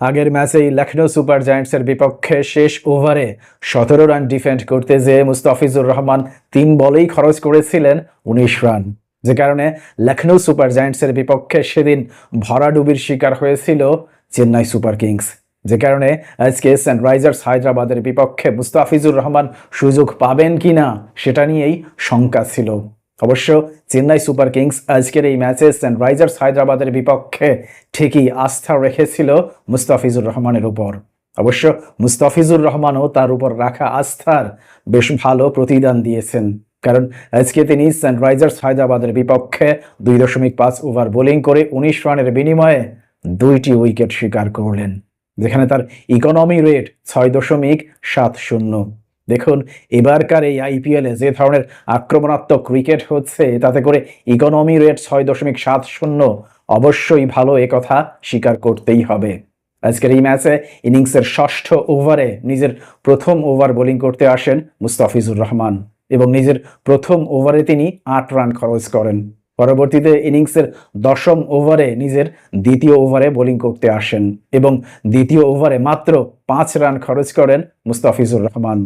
আগের ম্যাচেই লখনৌ সুপার জায়ান্টসের বিপক্ষে শেষ ওভারে সতেরো রান ডিফেন্ড করতে যেয়ে মুস্তাফিজুর রহমান তিন বলেই খরচ করেছিলেন উনিশ রান। যে কারণে লখনৌ সুপার জায়ান্টসের বিপক্ষে সেদিন ভরাডুবির শিকার হয়েছিল চেন্নাই সুপার কিংস। যে কারণে আজকে সানরাইজার্স হায়দ্রাবাদের বিপক্ষে মুস্তাফিজুর রহমান সুযোগ পাবেন কিনা সেটা নিয়েই শঙ্কা ছিল। অবশ্য চেন্নাই সুপার কিংস আজকের এই ম্যাচে সানরাইজার্স হায়দ্রাবাদের বিপক্ষে ঠিকই আস্থা রেখেছিল মুস্তাফিজুর রহমানের উপর। অবশ্য মুস্তাফিজুর রহমানও তার উপর রাখা আস্থার বেশ ভালো প্রতিদান দিয়েছেন। কারণ আজকে তিনি সানরাইজার্স হায়দ্রাবাদের বিপক্ষে দুই দশমিক পাঁচ ওভার বোলিং করে উনিশ রানের বিনিময়ে দুইটি উইকেট শিকার করলেন, যেখানে তার ইকোনমি রেট ছয় দশমিক সাত শূন্য। দেখুন, এবারকার এই আইপিএলে যে ধরনের আক্রমণাত্মক ক্রিকেট হচ্ছে, তাতে করে ইকোনমি রেট ছয় দশমিক সাত শূন্য, অবশ্যই ভালো কথা স্বীকার করতেই হবে। আজকের এই ম্যাচে ইনিংসের ষষ্ঠ ওভারে নিজের প্রথম ওভার বোলিং করতে আসেন মুস্তাফিজুর রহমান এবং নিজের প্রথম ওভারে তিনি আট রান খরচ করেন। পরবর্তীতে ইনিংসের দশম ওভারে নিজের দ্বিতীয় ওভারে বোলিং করতে আসেন এবং দ্বিতীয় ওভারে মাত্র পাঁচ রান খরচ করেন মুস্তাফিজুর রহমান।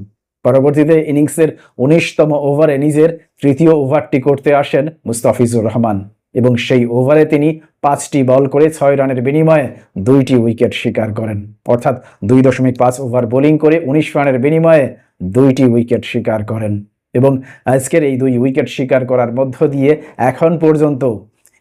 পরবর্তীতে ইনিংসের উনিশতম ওভারে নিজের তৃতীয় ওভারটি করতে আসেন মুস্তাফিজুর রহমান এবং সেই ওভারে তিনি পাঁচটি বল করে ছয় রানের বিনিময়ে দুইটি উইকেট শিকার করেন। অর্থাৎ দুই দশমিক পাঁচ ওভার বোলিং করে উনিশ রানের বিনিময়ে দুইটি উইকেট শিকার করেন এবং আজকের এই দুই উইকেট শিকার করার মধ্য দিয়ে এখন পর্যন্ত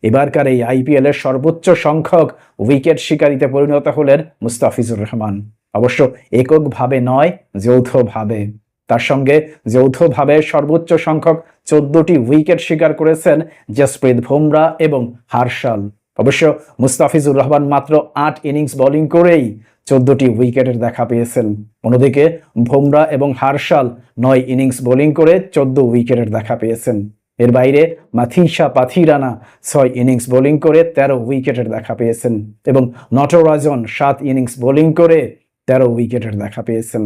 এবারকার এই আইপিএল এর সর্বোচ্চ সংখ্যক উইকেট শিকারিতে পরিণত হলেন মুস্তাফিজুর রহমান। অবশ্য এককভাবে নয়, যৌথভাবে। তার সঙ্গে যৌথভাবে সর্বোচ্চ সংখ্যক চোদ্দটি উইকেট শিকার করেছেন জসপ্রীত বুমরা এবং হার্শাল। অবশ্য মুস্তাফিজুর রহমান মাত্র আট ইনিংস বোলিং করেই চোদ্দটি উইকেটের দেখা পেয়েছেন। অন্যদিকে বুমরা এবং হার্শাল নয় ইনিংস বোলিং করে চোদ্দ উইকেটের দেখা পেয়েছেন। এর বাইরে মাথিসা পাথিরানা ছয় ইনিংস বোলিং করে তেরো উইকেটের দেখা পেয়েছেন এবং নটরাজন সাত ইনিংস বোলিং করে তেরো উইকেটের দেখা পেয়েছেন।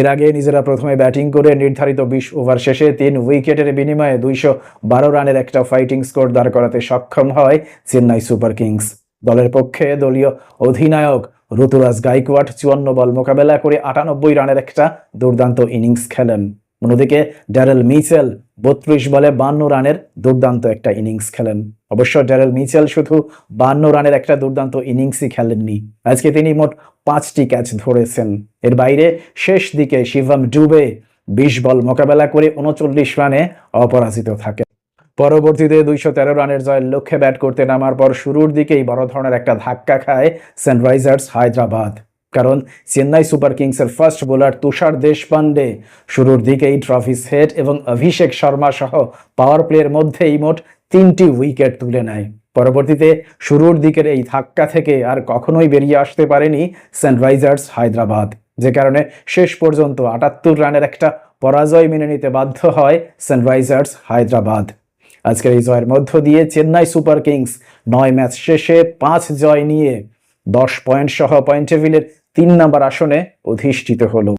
এর আগে নিজেরা প্রথমে ব্যাটিং করে নির্ধারিত বিশ ওভার শেষে তিন উইকেটের বিনিময়ে দুইশো বারো রানের একটা ফাইটিং স্কোর দাঁড় করাতে সক্ষম হয় চেন্নাই সুপার কিংস। দলের পক্ষে দলীয় অধিনায়ক ঋতুরাজ গাইকোয়াট চুয়ান্ন বল মোকাবেলা করে আটানব্বই রানের একটা দুর্দান্ত ইনিংস খেলেন। অন্যদিকে ড্যারেল মিচেল বত্রিশ বলে বান্ন রানের দুর্দান্ত একটা ইনিংস খেলেন। অবশ্য ড্যারেল মিচেল শুধু বান্ন রানের একটা দুর্দান্ত ইনিংসই খেলেননি। আজকে তিনি মোট পাঁচটি ক্যাচ ধরেছেন। এর বাইরে শেষ দিকে শিবম ডুবে বিশ বল মোকাবেলা করে উনচল্লিশ রানে অপরাজিত থাকে। পরবর্তীতে দুইশো তেরো রানের জয়ের লক্ষ্যে ব্যাট করতে নামার পর শুরুর দিকেই বড় ধরনের একটা ধাক্কা খায় সানরাইজার্স হায়দ্রাবাদ। কারণ চেন্নাই সুপার কিংসের ফার্স্ট বোলার তুষার দেশপান্ডে শুরুর দিকেই ট্রফিস হেড এবং অভিষেক শর্মা সহ পাওয়ার প্লের মধ্যেই মোট তিনটি উইকেট তুলে নেয়। পরবর্তীতে শুরুর দিকের এই ধাক্কা থেকে আর কখনোই বেরিয়ে আসতে পারেনি সানরাইজার্স হায়দ্রাবাদ, যে কারণে শেষ পর্যন্ত আটাত্তর রানের একটা পরাজয় মেনে নিতে বাধ্য হয় সানরাইজার্স হায়দ্রাবাদ। আজকের এই জয়ের মধ্য দিয়ে চেন্নাই সুপার কিংস নয় ম্যাচ শেষে পাঁচ জয় নিয়ে দশ পয়েন্ট সহ পয়েন্ট টেবিলের তিন নম্বর আসনে অধিষ্ঠিত হলো।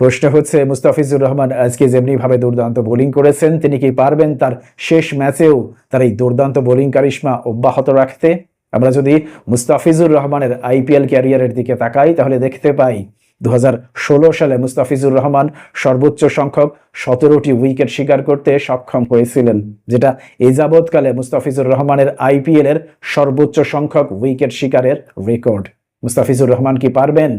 প্রশ্ন হচ্ছে, মুস্তাফিজুর রহমান আজকে যেমনি ভাবে দুর্দান্ত বোলিং করেছেন, তিনি কি পারবেন তার শেষ ম্যাচেও তার এই দুর্দান্ত বোলিং কারিশমা অব্যাহত রাখতে? আমরা যদি মুস্তাফিজুর রহমানের আইপিএল ক্যারিয়ারের দিকে তাকাই, তাহলে দেখতে পাই দু হাজার ষোলো সালে মুস্তাফিজুর রহমান সর্বোচ্চ সংখ্যক সতেরোটি উইকেট শিকার করতে সক্ষম হয়েছিলেন, যেটা এ যাবৎকালে মুস্তাফিজুর রহমানের আইপিএল এর সর্বোচ্চ সংখ্যক উইকেট শিকারের রেকর্ড। মুস্তাফিজুর রহমান কি পারবেন?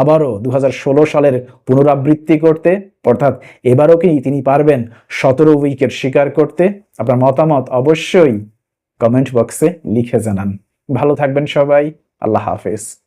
আবারও দু হাজার ষোলো সালের পুনরাবৃত্তি করতে, অর্থাৎ এবারও কি তিনি পারবেন সতেরো উইকেট শিকার করতে? আপনার মতামত অবশ্যই কমেন্ট বক্সে লিখে জানান। ভালো থাকবেন সবাই, আল্লাহ হাফেজ।